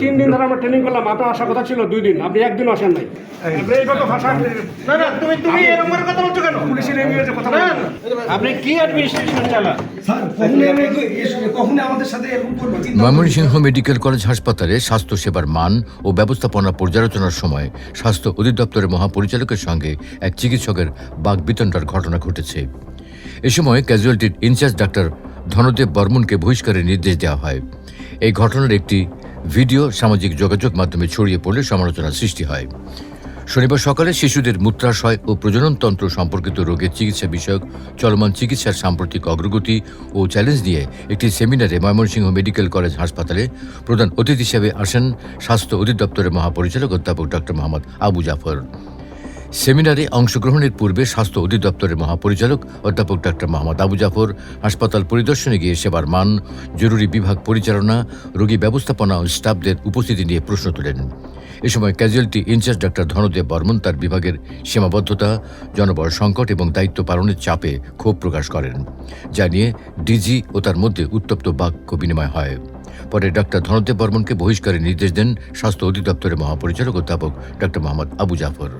তিন দিন ধরে আমরা ট্রেনিং করলাম আপনার আসার কথা ছিল দুই দিন আপনি একদিন আসেন নাই। ময়মনসিংহ মেডিকেল কলেজ হাসপাতালে স্বাস্থ্য সেবার মান ও ব্যবস্থাপনা পর্যালোচনার সময় স্বাস্থ্য অধিদপ্তরের মহাপরিচালকের সঙ্গে এক চিকিৎসকের বাগবিতণ্ডার ঘটনা ঘটেছে। এ সময় ক্যাজুয়ালিটির ইনচার্জ ডাক্তার ধনদেব বর্মনকে বহিষ্কারের নির্দেশ দেওয়া হয়। এই ঘটনার একটি ভিডিও সামাজিক যোগাযোগ মাধ্যমে ছড়িয়ে পড়লে সমালোচনার সৃষ্টি হয়। শনিবার সকালে শিশুদের মূত্রাশয় ও প্রজননতন্ত্র সম্পর্কিত রোগের চিকিৎসা বিষয়ক চলমান চিকিৎসার সাম্প্রতিক অগ্রগতি ও চ্যালেঞ্জ নিয়ে একটি সেমিনারে ময়মনসিংহ মেডিকেল কলেজ হাসপাতালে প্রধান অতিথি হিসেবে আসেন স্বাস্থ্য অধিদপ্তরের মহাপরিচালক অধ্যাপক ডক্টর মোহাম্মদ আবু জাফর। সেমিনারে অংশগ্রহণের পূর্বে স্বাস্থ্য অধিদপ্তরের মহাপরিচালক অধ্যাপক ডাক্তার মোহাম্মদ আবু জাফর, হাসপাতাল পরিদর্শনে গিয়ে সেবার মান, জরুরি বিভাগ পরিচালনা, রোগী ব্যবস্থাপনা ও স্টাফদের উপস্থিতি নিয়ে প্রশ্ন তোলেন। এ সময় casualty incharge doctor Dhanadev Barman তার বিভাগের সীমাবদ্ধতা, জনবল সংকট এবং দায়িত্ব পালনের চাপে ক্ষোভ প্রকাশ করেন, যা নিয়ে ডিজি ও তার মধ্যে উত্তপ্ত বাক্য বিনিময় হয়। পরে ডাক্তার ধনদেব বর্মনকে বহিষ্কারের নির্দেশ দেন স্বাস্থ্য অধিদপ্তরের মহাপরিচালক অধ্যাপক ডক্টর মোহাম্মদ আবু জাফর।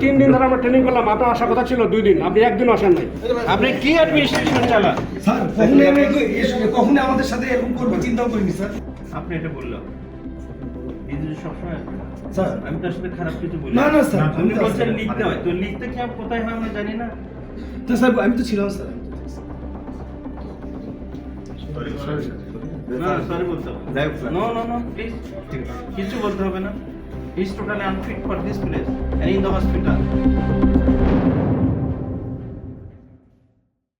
তিন দিন ধরে আমরা ট্রেনিং করলাম আপনার আসার কথা ছিল দুই দিন। আপনি একদিন আসেন নাই। আপনি কি অ্যাডমিনিস্ট্রেশন চালান? স্যার কখনোই আমি এগুলো- আমাদের সাথে এরকম করব চিন্তাও করিনি স্যার। আপনি এটা বললাম সবসময় স্যার। আমি তার সাথে খারাপ কিছু বলি। না, না, স্যার, আপনি বলছেন লিখতে হয়। তো লিখতে কি আমি কোথায় হয় আমরা জানি না। তো স্যার আমি তো ছিলাম স্যার। না সরি বলতে হবে নো নো নো প্লিজ কিছু বলতে হবে না is totally unfit for this place and in the hospital